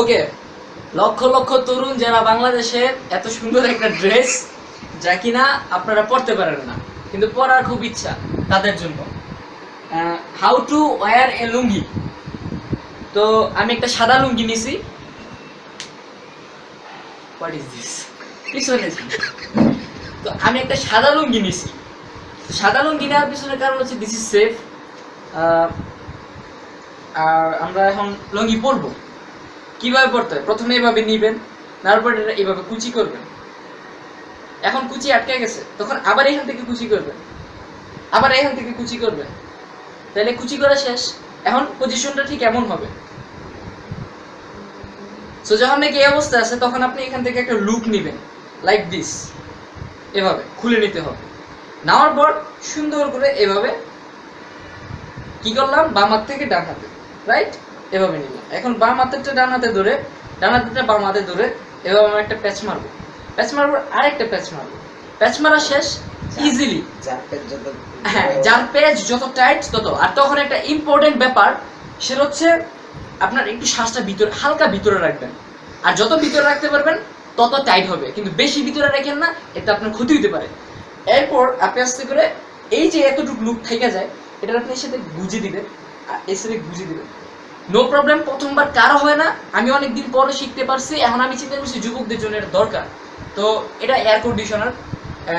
ওকে, লক্ষ লক্ষ তরুণ যারা বাংলাদেশে এত সুন্দর একটা ড্রেস যা কিনা আপনারা পড়তে পারেন না, কিন্তু পরার খুব ইচ্ছা তাদের জন্য। How to wear a lungi. তো আমি একটা সাদা লুঙ্গি নিছি। হোয়াট ইজ দিস পিছনে। তো আমি একটা সাদা লুঙ্গি নিছি। সাদা লুঙ্গি নেওয়ার পিছনে কারণ হচ্ছে দিস ইজ সেফ আর আমরা এখন লুঙ্গি পরবো। কীভাবে পড়তে হয়? প্রথমে এভাবে নিবেন তারপর এটা এভাবে কুচি করবেন। এখন কুচি আটকে গেছে, তখন আবার এখান থেকে কুচি করবেন। আবার এখান থেকে কুচি করবেন। তাহলে কুচি করা শেষ। এখন পজিশনটা ঠিক এমন হবে। সো যখন নাকি এই অবস্থা আছে, তখন আপনি এখান থেকে একটা লুক নেবেন লাইক দিস এভাবে খুলে নিতে হবে। নেওয়ার পর সুন্দর করে এভাবে কি করলাম? বাম হাত থেকে ডান হাতে রাইট এভাবে নিলাম এখন বাম হাতেরটা ডান হাতে ধরে ডান হাতেরটা বাম হাতে ধরে এভাবে আমি একটা প্যাচ মারবো। প্যাচ মারবো আরেকটা প্যাচ মারবো। প্যাচ মারা শেষ ইজিলি যার পেট যত হ্যাঁ যার পেজ যত টাইট তত। আর তখন একটা ইম্পর্টেন্ট ব্যাপার সেটা হচ্ছে আপনার একটু শ্বাসটা ভিতরে হালকা ভিতরে রাখবেন। আর যত ভিতরে রাখতে পারবেন তত টাইট হবে। কিন্তু বেশি ভিতরে রাখেন না এতে আপনার ক্ষতি হতে পারে। এরপর আপনি আস্তে করে এই যে এতটুকু লুক থেকে যায় এটা আপনি সাথে গুজে দিবেন। আর এর সাথে গুজে দিবেন। নো প্রবলেম প্রথমবার কারও হয় না। আমি অনেকদিন পরে শিখতে পারছি এখন আমি চিন্তা করছি যুবকদের জন্য এটা দরকার। তো এটা air conditioner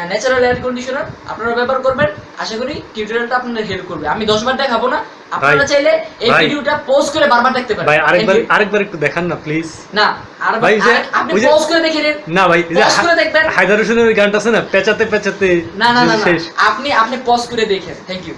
natural air conditioner আপনারা ব্যবহার করবেন। আশা করি টিউটোরিয়ালটা আপনাদের হেল্প করবে। আমি দশবার দেখাবো না আপনারা চাইলে এই ভিডিওটা পোস্ট করে বারবার দেখতে পারেন। ভাই আরেকবার আরেকবার একটু দেখান না প্লিজ না আর ভাই, আপনি পোস্ট করে দেখে নিন। না ভাই Pause করে দেখবেন। হায়দার হোসেনের গানটা আছে না পেঁচাতে পেঁচাতে না না না। আপনি আপনি পজ করে দেখেন। Thank you